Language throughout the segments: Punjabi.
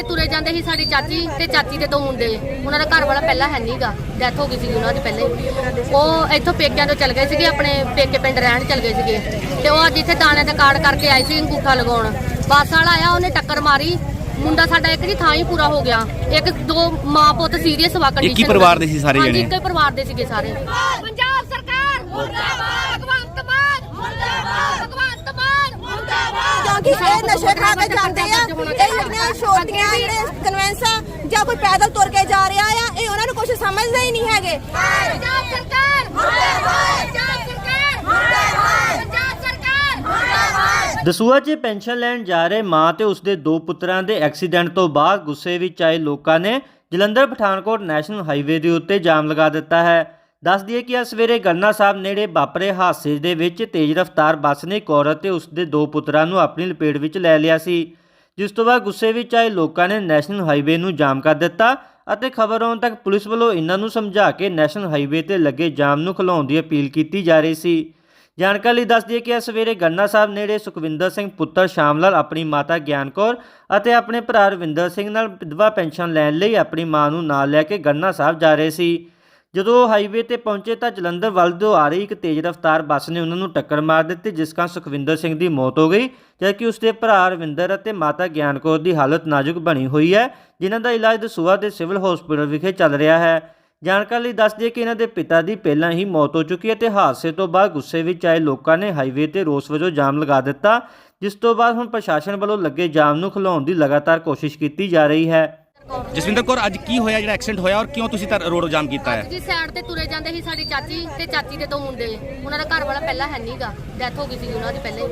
ਤੇ ਤੁਰੇ ਜਾਂਦੇ ਸੀ ਸਾਡੀ ਚਾਚੀ ਤੇ ਚਾਚੀ ਦੇ ਦੋ ਮੁੰਡੇ। ਉਹਨਾਂ ਦਾ ਘਰ ਵਾਲਾ ਪਹਿਲਾਂ ਹੈ ਨਹੀਂਗਾ ਡੈਥ ਹੋ ਗਈ ਸੀ ਉਹਨਾਂ ਦੀ ਪਹਿਲੇ ਹੀ। ਉਹ ਇੱਥੋਂ ਪੇਕਿਆਂ ਤੋਂ ਚਲ ਗਏ ਸੀਗੇ ਆਪਣੇ ਪੇਕੇ ਪਿੰਡ ਰਹਿਣ ਚਲ ਗਏ ਸੀਗੇ। ਤੇ ਉਹ ਅੱਜ ਇੱਥੇ ਦਾਣੇ ਦਾ ਕਾਰਡ ਕਰਕੇ ਆਏ ਸੀ ਅੰਗੂਠਾ ਲਗਾਉਣ। ਬੱਸ ਵਾਲਾ ਆਇਆ ਉਹਨੇ ਟੱਕਰ ਮਾਰੀ। ਮੁੰਡਾ ਸਾਡਾ ਇੱਕ ਦੀ ਥਾਂ ਹੀ ਪੂਰਾ ਹੋ ਗਿਆ। ਇੱਕ ਦੋ ਮਾਂ ਪੁੱਤ ਸੀਰੀਅਸ ਵਾ ਕੰਡੀਸ਼ਨ ਇੱਕ ਹੀ ਪਰਿਵਾਰ ਦੇ ਸੀ ਸਾਰੇ ਜਣੇ? ਇੱਕ ਹੀ ਪਰਿਵਾਰ ਦੇ ਸੀਗੇ ਸਾਰੇ। ਪੰਜਾਬ ਸਰਕਾਰ ਮੁਰਦਾਬਾਦ ਭਗਵੰਤ ਮਾਨ ਮੁਰਦਾਬਾਦ ਭਗਵੰਤ ਮਾਨ ਮੁਰਦਾਬਾਦ। ਕਿਉਂਕਿ ਇਹ ਨਸ਼ੇ ਖਾ ਕੇ ਜਾਂਦੇ ਆ ਇਹ ਜਿਹੜੀਆਂ ਛੋਟੀਆਂ ਜਿਹੜੇ ਕਨਵੈਂਸਾਂ ਜਾਂ ਕੋਈ ਪੈਦਲ ਤੁਰ ਕੇ ਜਾ ਰਿਹਾ ਆ ਇਹ ਉਹਨਾਂ ਨੂੰ ਕੁਝ ਸਮਝਦੇ ਹੀ ਨਹੀਂ ਹੈਗੇ। ਪੰਜਾਬ ਸਰਕਾਰ ਮੁਰਦਾਬਾਦ। ਪੰਜਾਬ ਸਰਕਾਰ ਮੁਰਦਾਬਾਦ। ਪੰਜਾਬ ਸਰਕਾਰ ਮੁਰਦਾਬਾਦ। ਦਸੂਆ 'ਚ ਪੈਨਸ਼ਨ ਲੈਣ ਜਾ ਰਹੇ ਮਾਂ ਤੇ ਉਸਦੇ ਦੋ ਪੁੱਤਰਾਂ ਦੇ ਐਕਸੀਡੈਂਟ ਤੋਂ ਬਾਅਦ ਗੁੱਸੇ ਵਿੱਚ ਆਏ ਲੋਕਾਂ ਨੇ ਜਲੰਧਰ ਪਠਾਨਕੋਟ ਨੈਸ਼ਨਲ ਹਾਈਵੇ ਦੇ ਉੱਤੇ ਜਾਮ ਲਗਾ ਦਿੱਤਾ ਹੈ। ਦੱਸ ਦਈਏ ਕਿ ਅੱਜ ਸਵੇਰੇ ਗੰਨਾ ਸਾਹਿਬ ਨੇੜੇ ਵਾਪਰੇ ਹਾਦਸੇ ਦੇ ਵਿੱਚ ਤੇਜ਼ ਰਫ਼ਤਾਰ ਬੱਸ ਨੇ ਇੱਕ ਔਰਤ ਤੇ ਉਸਦੇ ਦੋ ਪੁੱਤਰਾਂ ਨੂੰ ਆਪਣੀ ਲਪੇਟ ਵਿੱਚ ਲੈ ਲਿਆ ਸੀ, ਜਿਸ ਤੋਂ ਬਾਅਦ ਗੁੱਸੇ ਵਿੱਚ ਆਏ ਲੋਕਾਂ ਨੇ ਨੈਸ਼ਨਲ ਹਾਈਵੇ ਨੂੰ ਜਾਮ ਕਰ ਦਿੱਤਾ ਅਤੇ ਖਬਰ ਆਉਣ ਤੱਕ ਪੁਲਿਸ ਵੱਲੋਂ ਇਹਨਾਂ ਨੂੰ ਸਮਝਾ ਕੇ ਨੈਸ਼ਨਲ ਹਾਈਵੇ ਤੇ ਲੱਗੇ ਜਾਮ ਨੂੰ ਖੁਲਾਉਣ ਦੀ ਅਪੀਲ ਕੀਤੀ ਜਾ ਰਹੀ ਸੀ। ਜਾਣਕਾਰੀ ਲਈ ਦੱਸ ਦਈਏ ਕਿ ਅੱਜ ਸਵੇਰੇ ਗੰਨਾ ਸਾਹਿਬ ਨੇੜੇ ਸੁਖਵਿੰਦਰ ਸਿੰਘ ਪੁੱਤਰ ਸ਼ਾਮਲਾਲ, ਆਪਣੀ ਮਾਤਾ ਗਿਆਨ ਕੌਰ ਅਤੇ ਆਪਣੇ ਭਰਾ ਰਵਿੰਦਰ ਸਿੰਘ ਨਾਲ ਵਿਧਵਾ ਪੈਨਸ਼ਨ ਲੈਣ ਲਈ ਆਪਣੀ ਮਾਂ ਨੂੰ ਨਾਲ ਲੈ ਕੇ ਗੰਨਾ ਸਾਹਿਬ ਜਾ ਰਹੇ ਸੀ। ਜਦੋਂ ਉਹ ਹਾਈਵੇ ਤੇ ਪਹੁੰਚੇ ਤਾਂ ਜਲੰਧਰ ਵੱਲ ਤੋਂ ਆ ਰਹੀ ਇੱਕ ਤੇਜ਼ ਰਫ਼ਤਾਰ ਬੱਸ ਨੇ ਉਹਨਾਂ ਨੂੰ ਟੱਕਰ ਮਾਰ ਦਿੱਤੀ, ਜਿਸ ਕਾਰਨ ਸੁਖਵਿੰਦਰ ਸਿੰਘ ਦੀ ਮੌਤ ਹੋ ਗਈ, ਜਦਕਿ ਉਸਦੇ ਭਰਾ ਰਵਿੰਦਰ ਅਤੇ ਮਾਤਾ ਗਿਆਨ ਕੌਰ ਦੀ ਹਾਲਤ ਨਾਜ਼ੁਕ ਬਣੀ ਹੋਈ ਹੈ, ਜਿਨ੍ਹਾਂ ਦਾ ਇਲਾਜ ਦਸੂਹਾ ਦੇ ਸਿਵਲ ਹਸਪੀਟਲ ਵਿਖੇ ਚੱਲ ਰਿਹਾ ਹੈ। ਜਾਣਕਾਰੀ ਲਈ ਦੱਸ ਦਈਏ ਕਿ ਇਹਨਾਂ ਦੇ ਪਿਤਾ ਦੀ ਪਹਿਲਾਂ ਹੀ ਮੌਤ ਹੋ ਚੁੱਕੀ ਹੈ ਤੇ ਹਾਦਸੇ ਤੋਂ ਬਾਅਦ ਗੁੱਸੇ ਵਿੱਚ ਆਏ ਲੋਕਾਂ ਨੇ ਹਾਈਵੇ ਤੇ ਰੋਸ ਵਜੋਂ ਜਾਮ ਲਗਾ ਦਿੱਤਾ, ਜਿਸ ਤੋਂ ਬਾਅਦ ਹੁਣ ਪ੍ਰਸ਼ਾਸਨ ਵੱਲੋਂ ਲੱਗੇ ਜਾਮ ਨੂੰ ਖੁਲਾਉਣ ਦੀ ਲਗਾਤਾਰ ਕੋਸ਼ਿਸ਼ ਕੀਤੀ ਜਾ ਰਹੀ ਹੈ। ਜਸਵਿੰਦਰ ਕੌਰ, ਅੱਜ ਕੀ ਹੋਇਆ, ਜਿਹੜਾ ਐਕਸੀਡੈਂਟ ਹੋਇਆ ਔਰ ਕਿਉਂ ਤੁਸੀਂ ਤਾਂ ਰੋਡ ਜਾਮ ਕੀਤਾ ਹੈ? ਜੀ ਸਾਈਡ ਤੇ ਤੁਰੇ ਜਾਂਦੇ ਸੀ ਸਾਡੀ ਚਾਚੀ ਤੇ ਚਾਚੀ ਦੇ ਦੋ ਮੁੰਡੇ। ਉਹਨਾਂ ਦਾ ਘਰ ਵਾਲਾ ਪਹਿਲਾਂ ਹੈ ਨਹੀਂਗਾ ਡੈਥ ਹੋ ਗਈ ਸੀ ਉਹਨਾਂ ਦੀ ਪਹਿਲੇ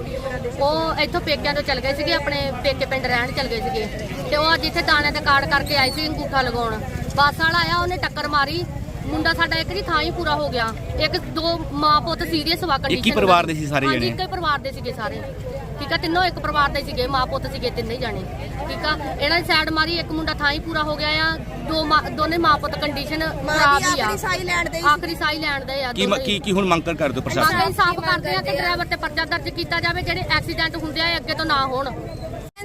ਉਹ ਇੱਥੋਂ ਪੇਕਿਆਂ ਤੋਂ ਚਲ ਗਏ ਸੀਗੇ, ਆਪਣੇ ਪੇਕੇ ਪਿੰਡ ਰਹਿਣ ਚਲ ਗਏ ਸੀਗੇ। ਤੇ ਉਹ ਅੱਜ ਇੱਥੇ ਦਾਣੇ ਦਾ ਕਾਰਡ ਕਰਕੇ ਆਏ ਸੀ, ਅੰਗੂਠਾ ਲਗਾਉਣ। ਬੱਸ ਵਾਲਾ ਆਇਆ, ਉਹਨੇ ਟੱਕਰ ਮਾਰੀ ਮੁੰਡਾ ਸਾਡਾ ਇੱਕ ਦੀ ਥਾਂ ਹੀ ਪੂਰਾ ਹੋ ਗਿਆ। ਇੱਕ ਦੋ ਮਾਂ ਪੁੱਤ ਸੀਰੀਅਸ ਵਾ ਕੰਡੀਸ਼ਨ ਪਰਿਵਾਰ ਦੇ ਸੀ ਸਾਰੇ ਹਾਂਜੀ ਜਣੇ? ਇੱਕ ਹੀ ਪਰਿਵਾਰ ਦੇ ਸੀਗੇ ਸਾਰੇ। ਠੀਕ ਆ ਤਿੰਨੋਂ ਇੱਕ ਪਰਿਵਾਰ ਦੇ ਸੀਗੇ ਮਾਂ ਪੁੱਤ ਸੀਗੇ ਤਿੰਨੇ ਹੀ ਜਾਣੇ। ਠੀਕ ਆ ਇਹਨਾਂ ਦੀ ਸਾਈਡ ਮਾਰੀ ਇੱਕ ਮੁੰਡਾ ਥਾਂ ਹੀ ਪੂਰਾ ਹੋ ਗਿਆ ਆ। ਦੋ ਮਾਂ- ਦੋਨੇ ਮਾਂ ਪੁੱਤ ਕੰਡੀਸ਼ਨ ਖਰਾਬ ਹੀ ਆ। ਆਖਰੀ ਸਾਈ ਲੈਣ ਦੇ ਆਖਰੀ ਸਾਈ ਲੈਣ ਦੇ ਆ ਕੀ ਕੀ ਕੀ ਹੁਣ ਮੰਗ ਕਰ ਕਰਦੇ ਹੋ ਮੰਗ ਪ੍ਰਸ਼ਾਸਨ? ਇਨਸਾਫ ਕਰਦੇ ਆ ਕਿ ਡਰਾਈਵਰ ਤੇ ਪਰਚਾ ਦਰਜ ਕੀਤਾ ਜਾਵੇ ਜਿਹੜੇ ਐਕਸੀਡੈਂਟ ਹੁੰਦੇ ਆ ਇਹ ਅੱਗੇ ਤੋਂ ਨਾ ਹੋਣ।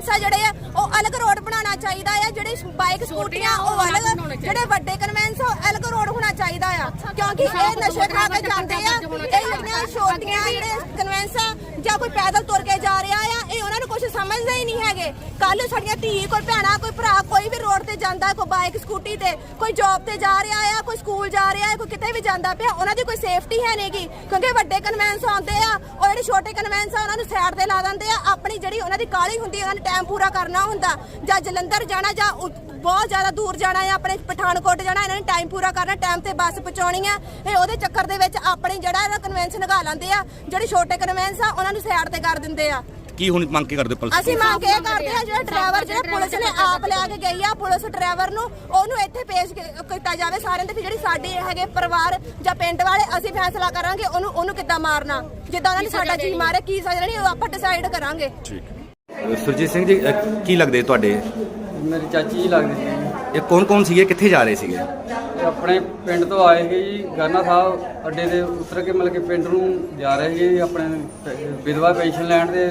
ਕਨਵੈਂਸਾਂ ਜਿਹੜੇ ਆ ਉਹ ਅਲੱਗ ਰੋਡ ਬਣਾਉਣਾ ਚਾਹੀਦਾ ਆ। ਜਿਹੜੇ ਬਾਈਕ ਸਕੂਟੀਆਂ ਉਹ ਅਲੱਗ ਜਿਹੜੇ ਵੱਡੇ ਕਨਵੈਂਸ ਉਹ ਅਲੱਗ ਰੋਡ ਹੋਣਾ ਚਾਹੀਦਾ ਆ। ਕਿਉਂਕਿ ਇਹ ਨਸ਼ੇ ਖਾ ਕੇ ਜਾਂਦੇ ਆ ਇਹ ਜਿਹੜੀਆਂ ਛੋਟੀਆਂ ਜਿਹੜੇ ਕਨਵੈਂਸਾਂ ਜਾਂ ਕੋਈ ਪੈਦਲ ਤੁਰ ਕੇ ਜਾ ਰਿਹਾ ਆ ਇਹ ਉਹਨਾਂ ਨੂੰ ਕੁਝ ਸਮਝਦੇ ਹੀ ਨਹੀਂ ਕੱਲ ਸਾਡੀਆਂ ਧੀ, ਕੋਈ ਭੈਣਾ, ਕੋਈ ਭਰਾ, ਕੋਈ ਵੀ ਰੋਡ ਤੇ ਜਾਂਦਾ, ਕੋਈ ਬਾਈਕ ਸਕੂਟੀ ਤੇ, ਕੋਈ ਜੌਬ ਤੇ ਜਾ ਰਿਹਾ ਆ, ਕੋਈ ਸਕੂਲ ਜਾ ਰਿਹਾ ਆ, ਕੋਈ ਕਿਤੇ ਵੀ ਜਾਂਦਾ ਪਿਆ, ਉਹਨਾਂ ਦੀ ਕੋਈ ਸੇਫਟੀ ਹੈ ਨਹੀਂਗੀ ਕਿਉਂਕਿ ਵੱਡੇ ਕਨਵੈਂਸ ਆਉਂਦੇ ਆ, ਉਹ ਜਿਹੜੇ ਛੋਟੇ ਕਨਵੈਂਸ ਆ, ਉਹਨਾਂ ਨੂੰ ਸਾਈਡ ਤੇ ਲਾ ਦਿੰਦੇ ਆ। ਆਪਣੀ ਜਿਹੜੀ ਉਹਨਾਂ ਦੀ ਕਾਲੀ ਹੁੰਦੀ ਉਹਨਾਂ ਨੇ ਟਾਈਮ ਪੂਰਾ ਕਰਨਾ ਹੁੰਦਾ। ਜਾਂ ਜਲੰਧਰ ਜਾਣਾ, ਜਾਂ ਬਹੁਤ ਜ਼ਿਆਦਾ ਦੂਰ ਜਾਣਾ ਹੈ ਆਪਣੇ ਪਠਾਨਕੋਟ ਜਾਣਾ, ਇਹਨਾਂ ਨੇ ਟਾਈਮ ਪੂਰਾ ਕਰਨਾ ਟਾਈਮ ਤੇ ਬੱਸ ਪਹੁੰਚਾਉਣੀ ਆ। ਇਹ ਉਹਦੇ ਚੱਕਰ ਦੇ ਵਿੱਚ ਆਪਣੇ ਜਿਹੜਾ ਇਹਨਾਂ ਕਨਵੈਂਸ ਲਗਾ ਲੈਂਦੇ ਆ, ਜਿਹੜੇ ਛੋਟੇ ਕਨਵੈਂਸ ਆ, ਉਹਨਾਂ ਨੂੰ ਸਾਈਡ ਤੇ ਕਰ ਦਿੰਦੇ ਆ। ਕੀ ਹੁਣ ਮੰਗ ਕੀ ਕਰਦੇ ਹੋ ਪੁਲਿਸ ਅਸੀਂ ਮੰਗ ਇਹ ਕਰਦੇ ਆ ਜਿਹੜਾ ਡਰਾਈਵਰ ਜਿਹੜਾ ਪੁਲਿਸ ਨੇ ਆਪ ਲਿਆ ਕੇ ਗਈ ਆ ਪੁਲਿਸ ਡਰਾਈਵਰ ਨੂੰ ਉਹਨੂੰ ਇੱਥੇ ਪੇਸ਼ ਕ- ਕੀਤਾ ਜਾਵੇ ਸਾਰਿਆਂ ਦੇ ਵੀ ਜਿਹੜੀ ਸਾਡੇ ਹੈਗੇ ਪਰਿਵਾਰ ਜਾਂ ਪਿੰਡ ਵਾਲੇ ਅਸੀਂ ਫੈਸਲਾ ਕਰਾਂਗੇ ਉਹਨੂੰ ਉਹਨੂੰ ਕਿੱਦਾਂ ਮਾਰਨਾ। ਜਿੱਦਾਂ ਉਹਨਾਂ ਨੇ ਸਾਡਾ ਜੀ ਮਾਰਿਆ ਕੀ ਸਜ਼ਾ ਦੇਣੀ ਉਹ ਆਪਾਂ ਡਿਸਾਈਡ ਕਰਾਂਗੇ। ਸੁਰਜੀਤ ਸਿੰਘ ਜੀ ਅ, ਕੀ ਲੱਗਦੇ ਤੁਹਾਡੇ? ਮੇਰੀ ਚਾਚੀ ਜੀ ਲੱਗਦੀ ਸੀ। ਇਹ ਕੌਣ ਕੌਣ ਸੀਗੇ? ਕਿੱਥੇ ਜਾ ਰਹੇ ਸੀਗੇ? ਆਪਣੇ ਪਿੰਡ ਤੋਂ ਆਏ ਸੀ ਜੀ ਗਰਨਾ ਸਾਹਿਬ ਅੱਡੇ ਦੇ ਉਤਰ ਕੇ ਮਤਲਬ ਕਿ ਪਿੰਡ ਨੂੰ ਜਾ ਰਹੇ ਸੀ ਜੀ ਆਪਣੇ ਪ- ਵਿਧਵਾ ਪੈਨਸ਼ਨ ਲੈਣ ਦੇ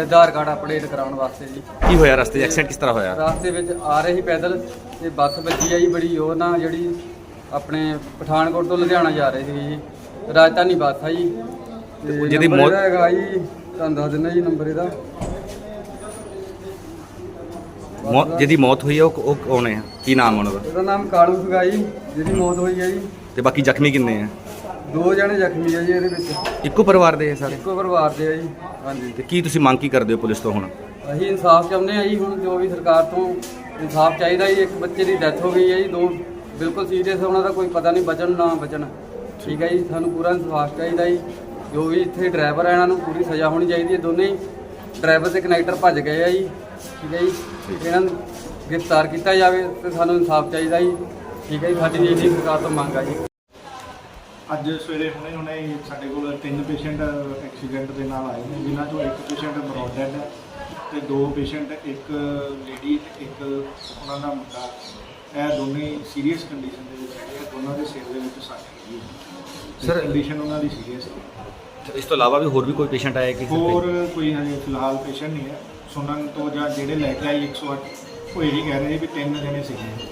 ਆਧਾਰ ਕਾਰਡ ਅਪਡੇਟ ਕਰਾਉਣ ਵਾਸਤੇ ਜੀ। ਕੀ ਹੋਇਆ? ਰਸਤੇ 'ਚ ਐਕਸੀਡੈਂਟ ਕਿਸ ਤਰ੍ਹਾਂ ਹੋਇਆ? ਰਾਸਤੇ ਵਿੱਚ ਆ ਰਹੇ ਸੀ ਪੈਦਲ ਤੇ ਬੱਸ ਵੱਜੀ ਆ ਜੀ ਬੜੀ ਉਹ ਨਾ ਜਿਹੜੀ ਆਪਣੇ ਪਠਾਨਕੋਟ ਤੋਂ ਲੁਧਿਆਣਾ ਜਾ ਰਹੇ ਸੀ ਜੀ। ਰਾਜਧਾਨੀ ਬੱਸ ਆ ਜੀ। ਤੇ ਜਿਹਦੀ ਨੰਬਰ ਮੌਤ- ਇਹਦਾ ਹੈਗਾ ਜੀ ਤੁਹਾਨੂੰ ਦੱਸ ਦਿੰਦਾ ਜੀ ਨੰਬਰ ਇਹਦਾ। ਮੌ- ਜਿਹਦੀ ਮੌਤ ਹੋਈ ਹੈ ਉਹ ਉਹ ਕੌਣ ਹੈ? ਕੀ ਨਾਮ ਉਹਨਾਂ ਦਾ? ਇਹਦਾ ਨਾਮ ਕਾਲੂ ਸੁਗਾ ਜੀ ਜਿਹਦੀ ਮੌਤ ਹੋਈ ਹੈ ਜੀ। ਤੇ ਬਾਕੀ ਜ਼ਖਮੀ ਕਿੰਨੇ ਆ? ਦੋ ਜਣੇ ਜ਼ਖਮੀ ਆ ਜੀ ਇਹਦੇ ਵਿੱਚ। ਇੱਕੋ ਪਰਿਵਾਰ ਦੇ ਆ ਸਾਰੇ? ਇੱਕੋ ਪਰਿਵਾਰ ਦੇ ਆ ਜੀ ਹਾਂਜੀ। ਤੇ ਕੀ ਤੁਸੀਂ ਮੰਗ ਕੀ ਕਰਦੇ ਹੋ ਪੁਲਿਸ ਤੋਂ ਹੁਣ? ਅਸੀਂ ਇਨਸਾਫ ਚਾਹੁੰਦੇ ਆ ਜੀ ਹੁਣ ਜੋ ਵੀ ਸਰਕਾਰ ਤੋਂ ਇਨਸਾਫ ਚਾਹੀਦਾ ਜੀ ਇੱਕ ਬੱਚੇ ਦੀ ਡੈਥ ਹੋ ਗਈ ਹੈ ਜੀ ਦੋ ਬਿਲਕੁਲ ਸੀਰੀਅਸ ਉਹਨਾਂ ਦਾ ਕੋਈ ਪਤਾ ਨਹੀਂ ਬਚਣ ਨਾ ਬਚਣ। ਠੀਕ ਹੈ ਜੀ ਸਾਨੂੰ ਪੂਰਾ ਇਨਸਾਫ ਚਾਹੀਦਾ ਜੀ। ਜੋ ਵੀ ਇੱਥੇ ਡਰਾਈਵਰ ਆ ਇਹਨਾਂ ਨੂੰ ਪੂਰੀ ਸਜ਼ਾ ਹੋਣੀ ਚਾਹੀਦੀ ਹੈ ਦੋਨੇ ਹੀ। ਡਰਾਈਵਰ ਤੇ ਕਨੈਕਟਰ ਭੱਜ ਗਏ ਆ ਜੀ। ਠੀਕ ਹੈ ਜੀ। ਇਹਨਾਂ ਨੂੰ ਗ੍ਰਿਫਤਾਰ ਕੀਤਾ ਜਾਵੇ ਤੇ ਸਾਨੂੰ ਇਨਸਾਫ ਚਾਹੀਦਾ ਜੀ। ਠੀਕ ਹੈ ਜੀ ਸਾਡੀ ਜੀ ਸਰਕਾਰ ਤੋਂ ਮੰਗ ਆ ਜੀ। ਅੱਜ ਸਵੇਰੇ ਹੁਣੇ ਹੁਣੇ ਹੀ ਸਾਡੇ ਕੋਲ ਤਿੰਨ ਪੇਸ਼ੈਂਟ ਐਕਸੀਡੈਂਟ ਦੇ ਨਾਲ ਆਏ ਨੇ ਜਿਨ੍ਹਾਂ ਚੋਂ ਇੱਕ ਪੇਸ਼ੈਂਟ ਬਰੋਡ ਡੈਡ ਹੈ ਤੇ ਦੋ ਪੇਸ਼ੈਂਟ ਇੱਕ ਲੇਡੀ ਇੱਕ ਉਹਨਾਂ ਦਾ ਮੁੰਡਾ। ਇਹ ਦੋਨੇ ਸੀਰੀਅਸ ਕੰਡੀਸ਼ਨ ਦੇ ਵਿੱਚ ਹੈਗੇ ਆ ਦੋਨਾਂ ਦੇ ਸਿਰ ਦੇ ਵਿੱਚ ਸੱਟ ਲੱਗੀ ਸਰ ਕੰਡੀਸ਼ਨ ਉਹਨਾਂ ਦੀ ਸੀਰੀਅਸ ਹੈ। ਇਸ ਤੋਂ ਇਲਾਵਾ ਵੀ ਹੋਰ ਵੀ ਕੋਈ ਪੇਸ਼ੈਂਟ ਆਇਆ ਕਿ ਹੋਰ ਕੋਈ ਹਜੇ ਫਿਲਹਾਲ ਪੇਸ਼ੈਂਟ ਨਹੀਂ ਹੈ। ਸੁਣਨ ਤੋਂ ਜਾਂ ਜਿਹੜੇ ਲੈ ਕੇ ਆਏ 108 ਉਹ ਇਹੀ ਕਹਿ ਰਹੇ ਸੀ ਵੀ ਤਿੰਨ ਜਣੇ ਸੀਗੇ।